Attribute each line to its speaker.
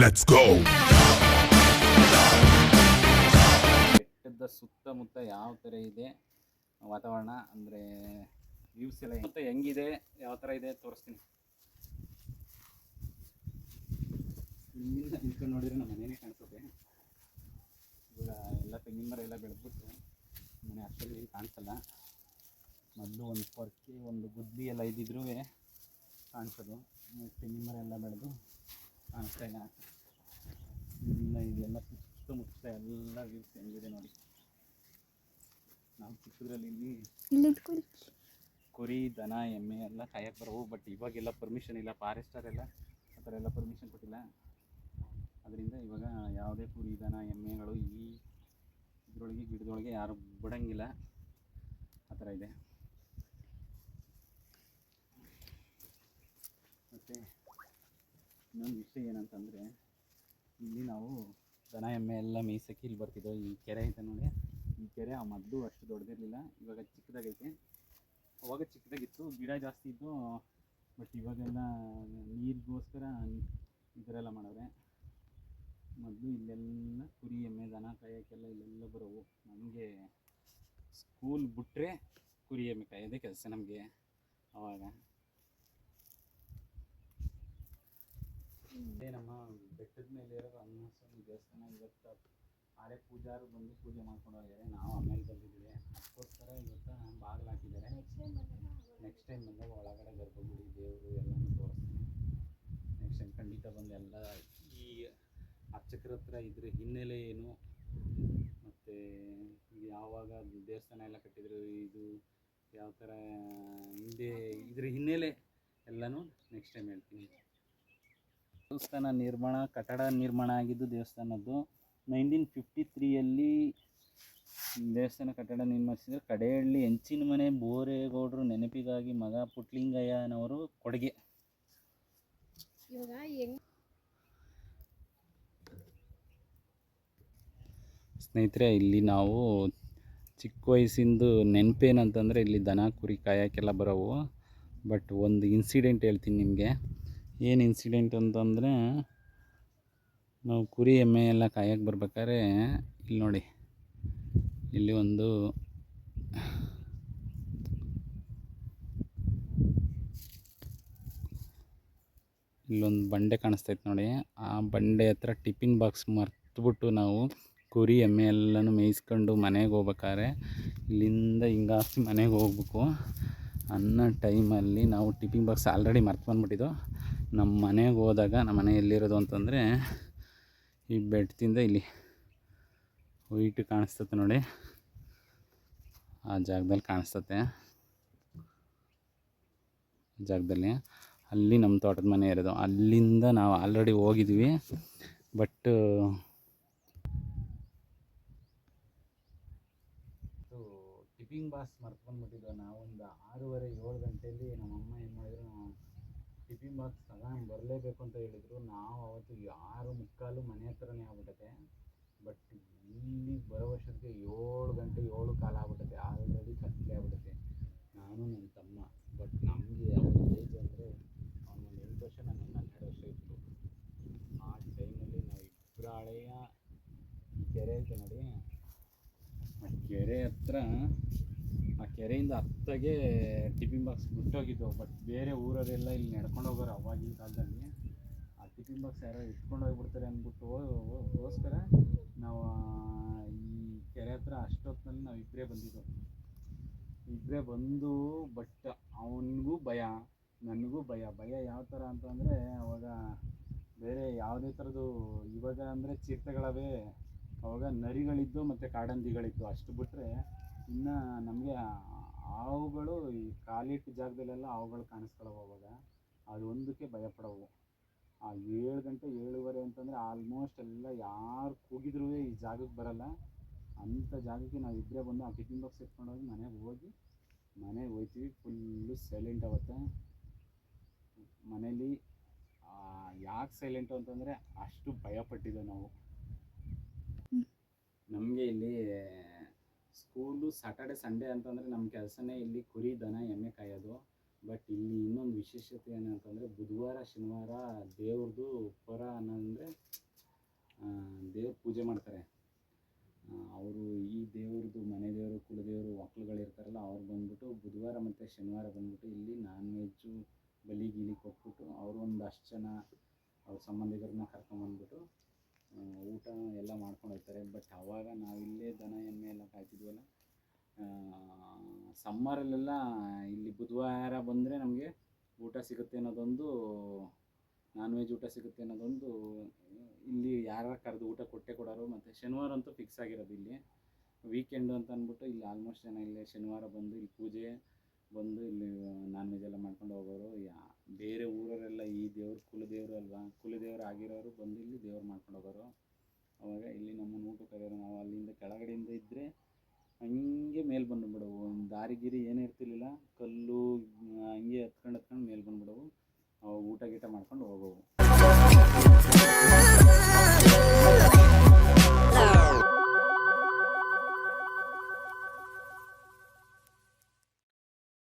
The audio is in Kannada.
Speaker 1: Let's ಗೋ
Speaker 2: ಬೆಟ್ಟದ ಸುತ್ತಮುತ್ತ ಯಾವ ಥರ ಇದೆ ವಾತಾವರಣ? ಅಂದರೆ ವ್ಯೂಸ್ ಎಲ್ಲ ಮತ್ತೆ ಹೆಂಗಿದೆ? ಯಾವ ಥರ ಇದೆ? ತೋರಿಸ್ತೀನಿ. ನಿಂತ್ಕೊಂಡು ನೋಡಿದ್ರೆ ನಮ್ಮ ಮನೆಯೇ ಕಾಣಿಸುತ್ತೆ. ಇವಾಗ ಎಲ್ಲ ತೆಂಗಿನ ಮರ ಎಲ್ಲ ಬೆಳೆದ್ಬಿಟ್ಟು ಮನೆ ಏನು ಕಾಣಿಸಲ್ಲ. ಮೊದಲು ಒಂದು ಪೊರ್ಕೆ, ಒಂದು ಗುದ್ದಿ ಎಲ್ಲ ಇದ್ದಿದ್ರೂ ಕಾಣಿಸೋದು. ತೆಂಗಿನ ಮರ ಎಲ್ಲ ಬೆಳೆದು ಕಾಣಿಸ್ತಾ ಇಲ್ಲ ಇದೆಲ್ಲ ಸುತ್ತಮುತ್ತ ಎಲ್ಲ ವ್ಯೂಸ್ ಹೆಂಗಿದೆ ನೋಡಿ ನಾವು ಚಿಕ್ಕದ್ರಲ್ಲಿ ಇಲ್ಲಿ ಕುರಿ ದನ ಎಮ್ಮೆ ಎಲ್ಲ ಕಾಯಕ್ಕೆ ಬರೋವು ಬಟ್ ಇವಾಗೆಲ್ಲ ಪರ್ಮಿಷನ್ ಇಲ್ಲ. ಫಾರೆಸ್ಟರ್ ಎಲ್ಲ ಆ ಥರ ಎಲ್ಲ ಪರ್ಮಿಷನ್ ಕೊಟ್ಟಿಲ್ಲ. ಅದರಿಂದ ಇವಾಗ ಯಾವುದೇ ಕುರಿ ದನ ಎಮ್ಮೆಗಳು ಈ ಇದರೊಳಗೆ ಗಿಡದೊಳಗೆ ಯಾರು ಬಿಡಂಗಿಲ್ಲ. ಆ ಥರ ಇದೆ. ಮತ್ತು ಇನ್ನೊಂದು ವಿಷಯ ಏನಂತಂದರೆ, ಇಲ್ಲಿ ನಾವು ದನ, ಎಮ್ಮೆ ಎಲ್ಲ ಮೇಯ್ಸಕ್ಕೆ ಇಲ್ಲಿ ಬರ್ತಿದ್ದೋ ಈ ಕೆರೆ ಐತೆ ನೋಡಿ. ಈ ಕೆರೆ ಆ ಮೊದಲು ಅಷ್ಟು ದೊಡ್ಡದಿರಲಿಲ್ಲ ಇವಾಗ ಚಿಕ್ಕದಾಗೈತೆ. ಅವಾಗ ಚಿಕ್ಕದಾಗಿತ್ತು. ಗಿಡ ಜಾಸ್ತಿ ಇದ್ದು ಬಟ್ ಇವಾಗೆಲ್ಲ ನೀರಿಗೋಸ್ಕರ ಇದರೆಲ್ಲ ಮಾಡವ್ರೆ. ಮೊದಲು ಇಲ್ಲೆಲ್ಲ ಕುರಿ, ಎಮ್ಮೆ, ದನ ಕಾಯೋಕ್ಕೆಲ್ಲ ಇಲ್ಲೆಲ್ಲ ಬರೋವು. ನಮಗೆ ಸ್ಕೂಲ್ ಬಿಟ್ಟರೆ ಕುರಿ, ಎಮ್ಮೆ ಕಾಯೋದೇ ಕೆಲಸ ನಮಗೆ ಅವಾಗ. ಇದೇ ನಮ್ಮ ಬೆಟ್ಟದ ಮೇಲೆ ಇರೋ ಅನ್ನಸ್ವಾಮಿ ದೇವಸ್ಥಾನ ಇವತ್ತು ಆರೆ ಪೂಜಾರು ಬಂದು ಪೂಜೆ ಮಾಡ್ಕೊಂಡು ಹೋಗಿದ್ದಾರೆ. ನಾವು ಆಮೇಲೆ ಬಂದಿದ್ದೀವಿ. ಅದಕ್ಕೋಸ್ಕರ ಇವತ್ತು ಬಾಗಿಲು ಹಾಕಿದ್ದಾರೆ. ನೆಕ್ಸ್ಟ್ ಟೈಮ್ ಬಂದಾಗ ಒಳಗಡೆ ಗರ್ಭಗುಡಿ ದೇವರು ಎಲ್ಲನೂ ತೋರಿಸ್ತೀನಿ. ನೆಕ್ಸ್ಟ್ ಟೈಮ್ ಖಂಡಿತ ಬಂದು ಎಲ್ಲ ಈ ಅರ್ಚಕರ ಹತ್ರ ಇದ್ರ ಹಿನ್ನೆಲೆ ಏನು? ಮತ್ತು ಯಾವಾಗ ದೇವಸ್ಥಾನ ಎಲ್ಲ ಕಟ್ಟಿದ್ರು ಇದು ಯಾವ ಥರ ಹಿಂದೆ ಇದ್ರ ಹಿನ್ನೆಲೆ ಎಲ್ಲನೂ ನೆಕ್ಸ್ಟ್ ಟೈಮ್ ಹೇಳ್ತೀನಿ. ದೇವಸ್ಥಾನ ನಿರ್ಮಾಣ ಕಟ್ಟಡ ನಿರ್ಮಾಣ ಆಗಿದ್ದು ದೇವಸ್ಥಾನದ್ದು. ನೈನ್ಟೀನ್ ಫಿಫ್ಟಿ ತ್ರೀಯಲ್ಲಿ ದೇವಸ್ಥಾನ ಕಟ್ಟಡ ನಿರ್ಮಿಸಿದ್ರು. ಕಡೆಯಲ್ಲಿ ಹೆಂಚಿನ ಮನೆ ಬೋರೇಗೌಡರು ನೆನಪಿಗಾಗಿ ಮಗ ಪುಟ್ಲಿಂಗಯ್ಯನವರು ಕೊಡುಗೆ. ಸ್ನೇಹಿತರೆ ಇಲ್ಲಿ ನಾವು ಚಿಕ್ಕ ವಯಸ್ಸಿಂದು ನೆನಪೇನಂತಂದರೆ ಇಲ್ಲಿ ದನ ಕುರಿ ಕಾಯೋಕ್ಕೆಲ್ಲ ಬರೋವು. ಬಟ್ ಒಂದು ಇನ್ಸಿಡೆಂಟ್ ಹೇಳ್ತೀನಿ ನಿಮಗೆ. ಏನು ಇನ್ಸಿಡೆಂಟ್ ಅಂತಂದರೆ ನಾವು ಕುರಿ ಎಮ್ಮೆ ಎಲ್ಲ ಕಾಯಕ್ಕೆ ಬರ್ಬೇಕಾದ್ರೆ ಇಲ್ಲಿ ನೋಡಿ, ಇಲ್ಲಿ ಒಂದು ಇಲ್ಲೊಂದು ಬಂಡೆ ಕಾಣಿಸ್ತೈತೆ ನೋಡಿ, ಆ ಬಂಡೆ ಹತ್ರ ಟಿಫಿನ್ ಬಾಕ್ಸ್ ಮರ್ತುಬಿಟ್ಟು ನಾವು ಕುರಿ ಎಮ್ಮೆ ಎಲ್ಲನೂ ಮೇಯಿಸ್ಕೊಂಡು ಮನೆಗೆ ಹೋಗ್ಬೇಕಾದ್ರೆ ಇಲ್ಲಿಂದ ಹಿಂಗಾಸಿ ಮನೆಗೆ ಹೋಗ್ಬೇಕು. ಅನ್ನೋ ಟೈಮಲ್ಲಿ ನಾವು ಟಿಫಿನ್ ಬಾಕ್ಸ್ ಆಲ್ರೆಡಿ ಮರ್ತು ಬಂದ್ಬಿಟ್ಟಿದ್ದು ನಮ್ಮ ಮನೆಗೆ ಹೋದಾಗ ನಮ್ಮ ಮನೆ ಎಲ್ಲಿರೋದು ಅಂತಂದರೆ, ಈ ಬೆಟ್ಟದಿಂದ ಇಲ್ಲಿ. ವೈಟ್ ಕಾಣಿಸ್ತತೆ ನೋಡಿ. ಆ ಜಾಗದಲ್ಲಿ ಕಾಣಿಸ್ತತೆ. ಜಾಗದಲ್ಲಿ. ಅಲ್ಲಿ ನಮ್ಮ ತೋಟದ ಮನೆ ಇರೋದು. ಅಲ್ಲಿಂದ ನಾವು ಆಲ್ರೆಡಿ ಹೋಗಿದ್ವಿ. ಬಟ್ ಟಿಫಿನ್ ಬಾಸ್ ಮರ್ತ್ಕೊಂಡ್ಬಿಟ್ಟಿದ್ವು. ನಾವೊಂದು ಆರೂವರೆ ಏಳು ಗಂಟೆಯಲ್ಲಿ ನಮ್ಮಮ್ಮ ಏನು ಮಾಡಿದ್ರು ಟಿಫಿನ್ ಬಾಕ್ಸ್ ತಗೊಂಡು ಬರಲೇಬೇಕು ಅಂತ ಹೇಳಿದ್ರು. ನಾವು ಅವತ್ತು ಯಾರು ಮುಕ್ಕಾಲು ಮನೆ ಹತ್ರನೇ ಆಗ್ಬಿಟ್ಟತೆ ಬಟ್ ಇಲ್ಲಿ ಬರೋ ವರ್ಷಕ್ಕೆ ಏಳು ಗಂಟೆ, ಏಳು ಕಾಲ ಆಗ್ಬಿಟ್ಟತೆ ಆಲ್ರೆಡಿ ಕತ್ಲೆ ಆಗ್ಬಿಟ್ಟತೆ ನಾನು ನನ್ನ ತಮ್ಮ. ಬಟ್ ನಮಗೆ ಅವನ ಏಜ್ ಅಂದರೆ ಅವನೊಂದು ಎಂಟು ವರ್ಷ, ನಾನು ಹನ್ನೆರಡು ವರ್ಷ ಇತ್ತು. ಆ ಟೈಮಲ್ಲಿ ನಾವು ಇಬ್ಬರ ಹಳೆಯ ಕೆರೆ ಐತೆ ನೋಡಿ. ಆ ಕೆರೆ ಹತ್ರ ಆ ಕೆರೆಯಿಂದ ಹತ್ತಗೆ ಟಿಫಿನ್ ಬಾಕ್ಸ್ ಬಿಟ್ಟೋಗಿದ್ದು ಬಟ್ ಬೇರೆ ಊರವರೆಲ್ಲ ಇಲ್ಲಿ ನಡ್ಕೊಂಡು ಹೋಗೋರು ಅವಾಗಿನ ಕಾಲದಲ್ಲಿ. ಆ ಟಿಫಿನ್ ಬಾಕ್ಸ್ ಯಾರೋ ಇಟ್ಕೊಂಡು ಹೋಗ್ಬಿಡ್ತಾರೆ ಅಂದ್ಬಿಟ್ಟು ಗೋಸ್ಕರ ನಾವು ಈ ಕೆರೆ ಹತ್ರ ಅಷ್ಟೊತ್ತಿನಲ್ಲಿ ನಾವು ಇಬ್ಬರೇ ಬಂದಿದ್ದು. ಇಬ್ಬರೇ ಬಂದು ಬಟ್ ಅವನಿಗೂ ಭಯ, ನನಗೂ ಭಯ. ಭಯ ಯಾವ ಥರ ಅಂತಂದರೆ ಅವಾಗ ಬೇರೆ ಯಾವುದೇ ಥರದ್ದು, ಇವಾಗ ಅಂದರೆ ಚಿರತೆಗಳವೇ, ಅವಾಗ ನರಿಗಳಿದ್ದು ಮತ್ತು ಕಾಡಂದಿಗಳಿದ್ದು ಅಷ್ಟು ಬಿಟ್ಟರೆ ಇನ್ನು ನಮಗೆ ಹಾವುಗಳು ಈ ಕಾಲಿಟ್ಟ ಜಾಗದಲ್ಲೆಲ್ಲ ಹಾವುಗಳು ಕಾಣಿಸ್ಕೊಳ್ಳೋವು ಅವಾಗ ಅದು ಒಂದಕ್ಕೆ ಭಯ ಪಡೋವು ಆ ಏಳು ಗಂಟೆ ಏಳುವರೆ ಅಂತಂದರೆ ಆಲ್ಮೋಸ್ಟ್ ಎಲ್ಲ ಯಾರು ಕೂಗಿದ್ರೂ ಈ ಜಾಗಕ್ಕೆ ಬರಲ್ಲ. ಅಂಥ ಜಾಗಕ್ಕೆ ನಾವು ಇಬ್ಬರೇ ಬಂದು ಆ ಟಿಫಿನ್ ಬಾಕ್ಸ್ ಎತ್ಕೊಂಡೋಗಿ ಮನೆಗೆ ಹೋಗಿ ಮನೆಗೆ ಹೋಗ್ತೀವಿ ಫುಲ್ಲು ಸೈಲೆಂಟ್ ಆಗುತ್ತೆ ಮನೇಲಿ ಯಾಕೆ ಸೈಲೆಂಟು ಅಂತಂದರೆ ಅಷ್ಟು ಭಯಪಟ್ಟಿದ್ದೆವು ನಾವು. ನಮಗೆ ಇಲ್ಲಿ ಸ್ಕೂಲು ಸಾಟರ್ಡೆ ಸಂಡೇ ಅಂತಂದರೆ ನಮ್ಮ ಕೆಲಸನೇ ಇಲ್ಲಿ ಕುರಿ, ದನ, ಎಮ್ಮೆ ಕಾಯೋದು. ಬಟ್ ಇಲ್ಲಿ ಇನ್ನೊಂದು ವಿಶೇಷತೆ ಏನಂತಂದರೆ ಬುಧವಾರ, ಶನಿವಾರ ದೇವ್ರದ್ದು ಪರ ಅನ್ನಂದರೆ ದೇವ್ರ ಪೂಜೆ ಮಾಡ್ತಾರೆ. ಅವರು ಈ ದೇವ್ರದ್ದು ಮನೆ ದೇವರು, ಕುಲದೇವರು ಇರ್ತಾರಲ್ಲ ಅವ್ರು ಬಂದ್ಬಿಟ್ಟು ಬುಧವಾರ ಮತ್ತು ಶನಿವಾರ ಬಂದ್ಬಿಟ್ಟು ಇಲ್ಲಿ ನಾನ್ ವೆಜ್ಜು ಬಲಿ, ಗಿಲಿ ಕೊಟ್ಬಿಟ್ಟು ಅವರು ಒಂದು ಅಷ್ಟು ಜನ ಅವ್ರ ಸಂಬಂಧಿಕರನ್ನ ಕರ್ಕೊಂಬಂದ್ಬಿಟ್ಟು ಊಟ ಎಲ್ಲ ಮಾಡ್ಕೊಂಡು ಹೋಗ್ತಾರೆ. ಬಟ್ ಅವಾಗ ನಾವಿಲ್ಲೇ ದನ, ಎಮ್ಮೆ ಎಲ್ಲ ಕಾಯ್ತಿದ್ವಲ್ಲ ಸಮ್ಮರಲ್ಲೆಲ್ಲ ಇಲ್ಲಿ ಬುಧವಾರ ಬಂದರೆ ನಮಗೆ ಊಟ ಸಿಗುತ್ತೆ ಅನ್ನೋದೊಂದು ನಾನ್ ವೆಜ್ ಊಟ ಸಿಗುತ್ತೆ ಅನ್ನೋದೊಂದು, ಇಲ್ಲಿ ಯಾರು ಕರೆದು ಊಟ ಕೊಟ್ಟೆ ಕೊಡೋರು ಮತ್ತು ಶನಿವಾರ ಅಂತೂ ಫಿಕ್ಸ್ ಆಗಿರೋದು ಇಲ್ಲಿ. ವೀಕೆಂಡು ಅಂತ ಅಂದ್ಬಿಟ್ಟು ಇಲ್ಲಿ ಆಲ್ಮೋಸ್ಟ್ ಜನ ಇಲ್ಲಿ ಶನಿವಾರ ಬಂದು ಇಲ್ಲಿ ಪೂಜೆ ಬಂದು ಇಲ್ಲಿ ನಾನ್ ವೆಜ್ ಎಲ್ಲ ಮಾಡ್ಕೊಂಡು ಹೋಗೋರು ಯಾ ಬೇರೆ ಊರವರೆಲ್ಲ ಈ ದೇವ್ರ ಕುಲದೇವರು ಅಲ್ವಾ, ಕುಲದೇವ್ರು ಆಗಿರೋರು ಬಂದು ಇಲ್ಲಿ ದೇವ್ರು ಮಾಡ್ಕೊಂಡು ಹೋಗೋರು. ಅವಾಗ ಇಲ್ಲಿ ನಮ್ಮನ್ನು ಊಟ ಕರೆಯೋರು, ನಾವು ಅಲ್ಲಿಂದ ಕೆಳಗಡೆಯಿಂದ ಇದ್ದರೆ ಹಂಗೆ ಮೇಲೆ ಬಂದುಬಿಡವು. ಒಂದು ದಾರಿ ಗಿರಿ ಏನೂ ಇರ್ತಿರ್ಲಿಲ್ಲ, ಕಲ್ಲು ಹಂಗೆ ಹತ್ಕೊಂಡು ಹತ್ಕೊಂಡು ಮೇಲೆ ಬಂದುಬಿಡವು. ಊಟ ಗೀಟ ಮಾಡ್ಕೊಂಡು ಹೋಗೋವು.